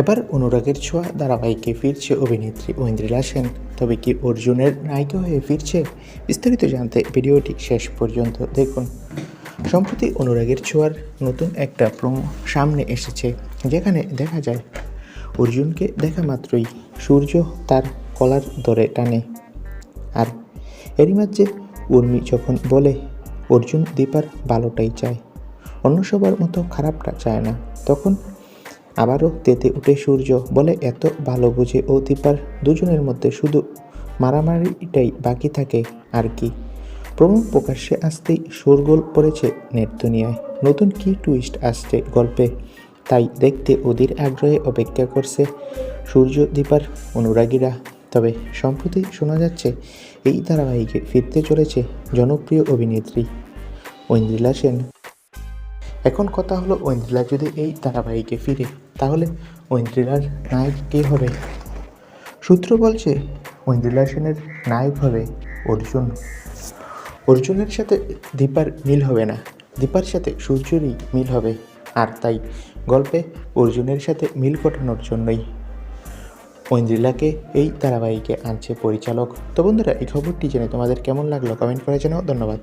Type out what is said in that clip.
এবার অনুরাগের ছোঁয়া ধারাবাহিকে ফিরছে অভিনেত্রী ঐন্দ্রিলা সেন। তবে কি অর্জুনের নায়িকা হয়ে ফিরছে বিস্তারিত জানতে ভিডিওটি শেষ পর্যন্ত দেখুন। সম্প্রতি অনুরাগের ছোঁয়ার নতুন একটা প্রোমো সামনে এসেছে, যেখানে দেখা যায়, অর্জুনকে দেখা মাত্রই সূর্য তার কলার ধরে টানে। আর এরই মাঝে উর্মি যখন বলে, অর্জুন দীপার ভালোটাই চায়, অন্য সবার মতো খারাপটা চায় না, তখন আবারও তেতে উঠে সূর্য বলে এত ভালো বুঝে ও দীপার দুজনের মধ্যে শুধু মারামারিটাই বাকি থাকে, আর কি? প্রমো প্রকাশ্যে আসতেই শোরগোল পড়েছে নেট দুনিয়ায়। নতুন কি টুইস্ট আসছে গল্পে? তাই দেখতে ওদের আগ্রহে অপেক্ষা করছে সূর্য, দীপার অনুরাগীরা। তবে সম্প্রতি শোনা যাচ্ছে, এই ধারাবাহিকে ফিরতে চলেছে জনপ্রিয় অভিনেত্রী ঐন্দ্রিলা সেন। এখন কথা হলো ঐন্দ্রিলা যদি এই ধারাবাহিকে ফিরে তাহলে ঐন্দ্রিলার নায়ক কে হবে? সূত্র বলছে ঐন্দ্রিলা সেনের নায়ক হবে অর্জুন। অর্জুনের সাথে দীপার মিল হবে না। দীপার সাথে সূর্যেরই মিল হবে। আর তাই গল্পে অর্জুনের সাথে মিল ঘটানোর জন্যই। ঐন্দ্রিলাকে এই ধারাবাহিকে আনছে পরিচালক। তো বন্ধুরা, এই খবরটি জেনে তোমাদের কেমন লাগল? কমেন্ট করে জানাও। ধন্যবাদ।